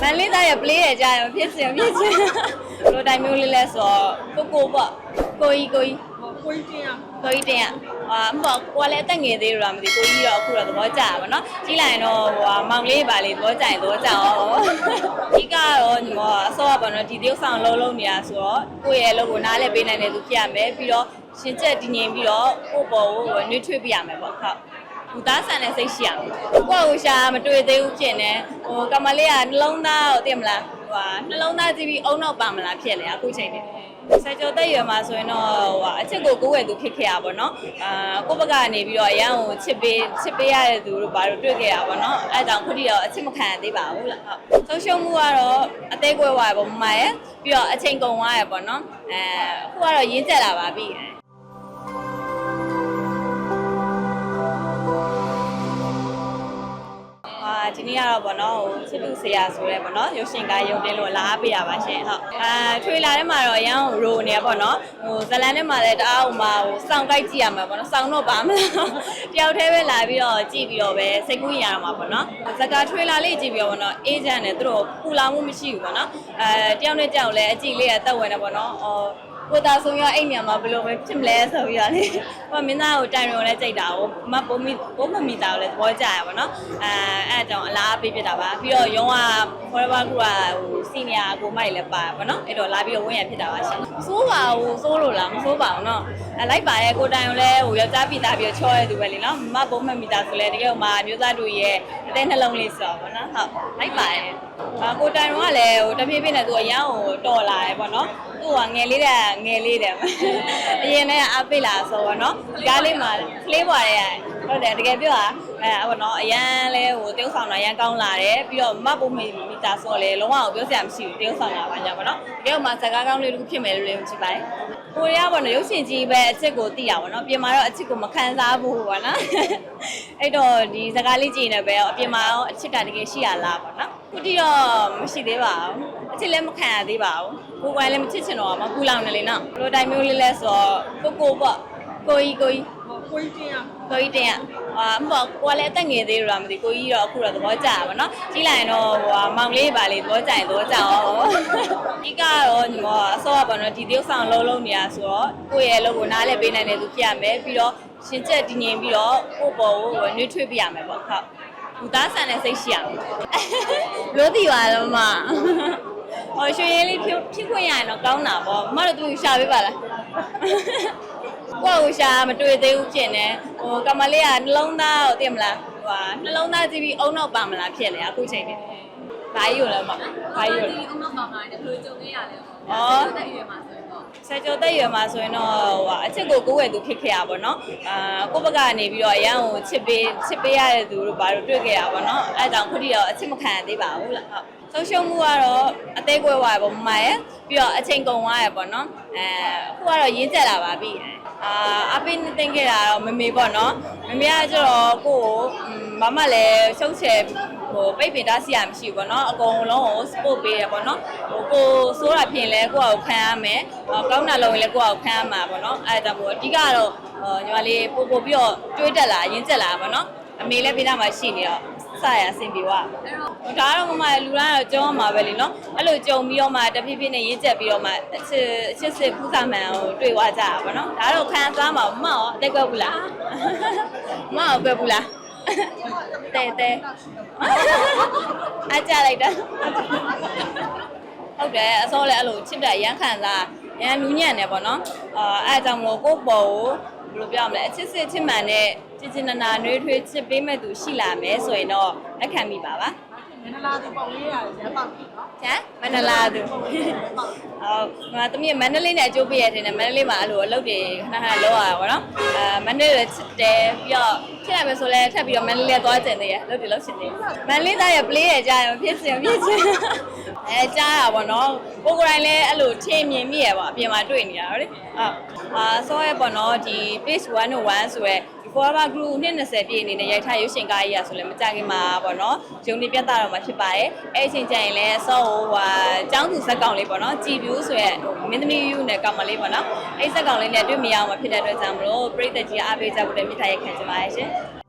မန်လေးသားရဲ့ play ရကြရောဖြစ်စင်ဖြစ်စင်ဘလိုတိုင်းမျိုးလေးလဲဆိုတော့ကိုကိုပေါ့ကိုကြီးကိုကြီးကိုကြီးတင်ရကိုကြီးတင်ရဟာမဟုတ်ကိုကလည်းအသက်ငယ်သေးလို့လားမသိကိုကြီးတော့အခုတော့သဘောကျတာပေါ့နော်ကြီးလိုက်ရင်တော့ဟိုဟာမောင်လေးပါလေသဘောကျရင်သဘောကျအောင်အဓိကတော့ညီမအစောကပေါ့နော်ဒီသရုပ်ဆောင်လုံးလုံးနေတာဆိုတော့ကိုယ့်ရဲ့အလုပ်ကိုနားလည်ပေးနိုင်တဲ့သူဖြစ်ရမယ်ပြီးတော့ရှင်ချက်တည်ငြိမ်ပြီးတော့ကိုယ့်ပေါ်ကိုနှွှေးထွေးပြရမယ်ပေါ့ဟုတ် လူသားဆန်တဲ့စိတ်ရှိရမယ်ကိုယ့်ကိုရှာမတွေ့သေးဘူးဖြစ်နေဟိုကမလေးကနှလုံးသားကိုသိမလားဟိုဟာနှလုံးသားကြည့်ပြီးအုံနောက်ပါမလားဖြစ်နေအခုချိန်နေဆယ်ကျော်တက်ရွယ်မှာဆိုရင်တော့ဟိုဟာအချစ်ကိုကိုယ်ဝယ်သူဖြစ်ခဲ့ရပါတော့အာကိုယ့်ဘက်ကနေပြီးတော့အရန်ကိုချစ်ပေးချစ်ပေးရတဲ့သူတို့ဘာလို့တွေ့ခဲ့ရပါတော့အဲအကြောင့်ခုထိတော့အချစ်မခံရသေးပါဘူးလားဟုတ်ဆုံးရှုံးမှုကတော့အသေးကွဲသွားရပေါ့မမရဲ့ပြီးတော့အချိန်ကုန်သွားရပေါ့နော်အဲအခုကတော့ရင်းကျက်လာပါပြီ ဒီနေ့ကတော့ဗောနော်ဟိုစစ်လူဆရာဆိုရဲဗောနော်ရုပ်ရှင်ကားရုပ်တင်လို့လာအားပေးရပါရှင်ဟုတ်အာထွေလာထဲမှာတော့အရန်ဟိုရိုနေရဗောနော်ဟိုဇလန်ထဲမှာလည်းတအားဟိုမှာဟိုစောင်းကြိုက်ကြည့်ရမှာဗောနော်စောင်းတော့ပါမလားတယောက်တည်းပဲလာပြီးတော့ကြည့်ပြီးတော့ပဲစိတ်ကူးရင်ရမှာဗောနော်ဇကာထွေလာလေးကြည့်ပြီးတော့ဗောနော်အေဂျင့်နဲ့သူတို့ပူလာမှုမရှိဘူးဗောနော်အဲတယောက်နဲ့တယောက်လည်းအကြည့်လေးကတက်ဝင်တယ်ဗောနော်အော် ကိုသားဆုံးရအဲ့ညမှာဘယ်လိုပဲဖြစ်မလဲဆိုပြီးတော့လေဟိုမင်းသားကိုတိုင်ရုံနဲ့ကြိုက်တာကိုအမပုံမီပုံမမီတာကိုလည်းသဘောကျရပါတော့အဲအဲ့ကြောင့်အလားပေးဖြစ်တာပါပြီးတော့ရုံးက forever group ကဟို senior ကိုမိုက်လည်းပါပါနော်အဲ့တော့လာပြီးတော့ဝင်ရဖြစ်တာပါရှင်စိုးပါဟိုစိုးလို့လားမစိုးပါဘူးနော်အလိုက်ပါရဲ့ကိုတိုင်ရုံလည်းဟိုယောက်ျားပြတာပြီးတော့ချောရသူပဲလေနော်မပုံမမီတာဆိုလဲတကယ်ဟိုမှာမျိုးသားတို့ရဲ့အသေးနှလုံးလေးဆိုတော့ပေါ့နော်ဟုတ်လိုက်ပါရဲ့ကိုတိုင်ရုံကလည်းဟိုတဖြည်းဖြည်းနဲ့သူအရန်ဟိုတော်လာတယ်ပေါ့နော်သူ့ကငယ်လေးတဲ့ငယ်လေးတယ်အရင်နဲ့အပိလာဆိုတော့နော်ဒီကားလေးမှာကလေးပွားတဲ့ဟုတ်တယ်တကယ်ပြောတာအဲဟိုနော်အရန်လဲဟိုတယောက်ဆောင်တော့အရန်ကောင်းလာတယ်ပြီးတော့မပုံမီမီတာဆိုတော့လေလုံးဝပြောစရာမရှိဘူးတယောက်ဆောင်လာပါညာဗောနော်တကယ်မှစကားကောင်းလေးတစ်ခုဖြစ်မယ်လို့လည်းကြည့်ပါတယ်ကိုရီးယားဗောနော်ရုပ်ရှင်ကြီးပဲအချစ်ကိုသိရပါတော့ပြင်မာတော့အချစ်ကိုမခံစားဘူးဗောနော်အဲ့တော့ဒီစကားလေးကြည့်နေပဲအပြင်မှာရောအချစ်ကတကယ်ရှိရလားဗောနော်ခုတိတော့မရှိသေးပါဘူးအချစ်လည်းမခံရသေးပါဘူးကိုယ်ကလည်းမချစ်ချင်တော့မကူလောင်နေလေနော်ဘလိုတိုင်းမျိုးလေးလဲဆိုတော့ကိုကိုပေါ့ကိုကြီးကိုကြီး ကိုကြီးတင်ရကိုကြီးတင်ရအာမဟုတ်ကိုကလည်းအသက်ငယ်သေးလို့လားမသိကိုကြီးတော့အခုတော့သဘောကျတာပေါ့နော်ကြီးလာရင်တော့ဟိုဟာမောင်လေးပါလေသဘောကျရင်သဘောကျအောင်အဓိကတော့ညီမအစောကပေါ့နော်ဒီသရုပ်ဆောင်လုံးလုံးနေတာဆိုတော့ကိုယ့်ရဲ့အလုပ်ကိုနားလည်ပေးနိုင်တဲ့သူဖြစ်ရမယ်ပြီးတော့ရှင်ကျက်တည်ငြိမ်ပြီးတော့ကိုယ့်ပေါ်ကိုနှွေးထွေးပြရမယ်ပေါ့ဟုတ်လူသားဆန်တဲ့စိတ်ရှိရမယ်လို့ဒီပါတော့မဟောရွှေရည်လေးဖြူဖြူခွင့်ရရင်တော့ကောင်းတာပေါ့မမတို့သူရှာပေးပါလား ကိုယ့်ကိုရှာမတွေ့သေးဘူးဖြစ်နေဟိုကမလေးကနှလုံးသားကိုသိမလားဟိုဟာနှလုံးသားကြည့်ပြီးအုံနောက်ပါမလားဖြစ်နေအခုချိန်နေဘာကြီးကိုလဲမဘာကြီးကိုလဲဒီအမောက်ပါမှာလည်းဘယ်လိုကြုံနေရလဲဩတက်ရွယ်မှာဆိုရင်တော့ဆယ်ကျော်တက်ရွယ်မှာဆိုရင်တော့ဟိုဟာအချစ်ကိုကိုယ်ဝယ်သူဖြစ်ခဲ့ရပါတော့အာကိုယ့်ဘက်ကနေပြီးတော့အရန်ကိုချစ်ပေးချစ်ပေးရတဲ့သူတို့ဘာလို့တွေ့ခဲ့ရပါတော့အဲအကြောင့်ခုထိတော့အချစ်မခံရသေးပါဘူးလားဟုတ် ဆုံးရှုံးမှုကတော့အသေးကွဲသွားရပေါ့မမရဲ့ပြီးတော့အချိန်ကုန်သွားရပေါ့နော်အဲအခုကတော့ရင်းကျက်လာပါပြီအာအပိနေတင်ခဲ့တာတော့မမေပေါ့နော်မမေကကျတော့ကိုယ့်ကိုမမလည်းရှုပ်ချယ်ဟိုပိတ်ပင်တားစီရမရှိဘူးပေါ့နော်အကုန်လုံးကို support ပေးရပေါ့နော်ဟိုကိုဆိုးတာဖြစ်ရင်လည်းကိုယ့်ကိုခံရမယ်ကောင်းတာလုပ်ရင်လည်းကိုယ့်ကိုခံရမှာပေါ့နော်အဲဒါမို့အဓိကတော့ညီမလေးပို့ပို့ပြီးတော့တွေးတက်လာရင်းကျက်လာပေါ့နော်အမေလည်းပေးတာမှရှိနေတော့ စရအဆင်ပြေသွားအဲ့တော့ဒါကတော့မမလူတိုင်းတော့ကြုံရမှာပဲလीနော်အဲ့လိုကြုံပြီးတော့မှတဖြည်းဖြည်းနဲ့ရင်းကျက်ပြီးတော့မှအချစ်အချစ်စစ်ကူးစာမှန်ကိုတွေ့သွားကြတာပေါ့နော်ဒါတော့ခံစားမှာမမရောအတိတ်ကွက်ဘူးလားမမရောကွက်ဘူးလားတဲတဲအကြလိုက်တာဟုတ်တယ်အစောလည်းအဲ့လိုချစ်တဲ့ရမ်းခံစားရမ်းနူးညံ့နေပေါ့နော်အာအဲ့အကြောင့်မို့ကိုယ့်ပေါ်ကိုဘယ်လိုပြောရမလဲအချစ်စစ်ချစ်မှန်တဲ့ ချစ်ချင်နာနာနှွေးထွေးချစ်ပေးမဲ့သူရှိလာမယ်ဆိုရင်တော့လက်ခံမိပါပါမန္တလာသူပေါင်လေးရတယ်ရမ်းပါပြီနော်ကျန်မန္တလာသူဟုတ်ငါသမီးမန္တလေးနဲ့အကျိုးပေးရတဲ့မန္တလေးမှာအဲ့လိုအလုပ်တွေခဏခဏလုပ်ရတာပေါ့နော်အဲမန္တလေးလည်းချစ်တယ်ပြီးတော့ဖြစ်ရမယ်ဆိုလဲထပ်ပြီးတော့မန္တလေးသွားကျင်သေးရအလုပ်တွေလုပ်ချင်တယ်မန္တလေးသားရဲ့ play ရကြရဖြစ်စင်ဖြစ်စင်အဲကြားတာပေါ့နော်ကိုကိုယ်တိုင်လည်းအဲ့လိုထင်မြင်မိရပေါ့အပြင်မှာတွေ့နေတာဟုတ်လေဟုတ်အာဆောရဲပေါ့နော်ဒီ page 101ဆိုရဲ Forever Group 20ပြည့်အနေနဲ့ရိုက်ထားရုပ်ရှင်ကားကြီးရဆိုလည်းမကြခင်မှာပေါ့နော်ဂျုံနေပြတ်တာတော့မှာဖြစ်ပါတယ်အဲ့အချိန်ကျရင်လည်းဆော့ဟိုဟာចောင်းသူဇက်ကောင်လေးပေါ့နော်ကြည်ပြူးဆိုရဲမင်းသမီးယူနဲ့ကောင်မလေးပေါ့နော်အဲ့ဇက်ကောင်လေးနဲ့တွေ့မရအောင်မဖြစ်တဲ့အတွက်ကြောင့်မလို့ပြည်သက်ကြီးအားပေးကြဖို့လည်းမြစ်ထားရခံချင်ပါတယ်ရှင်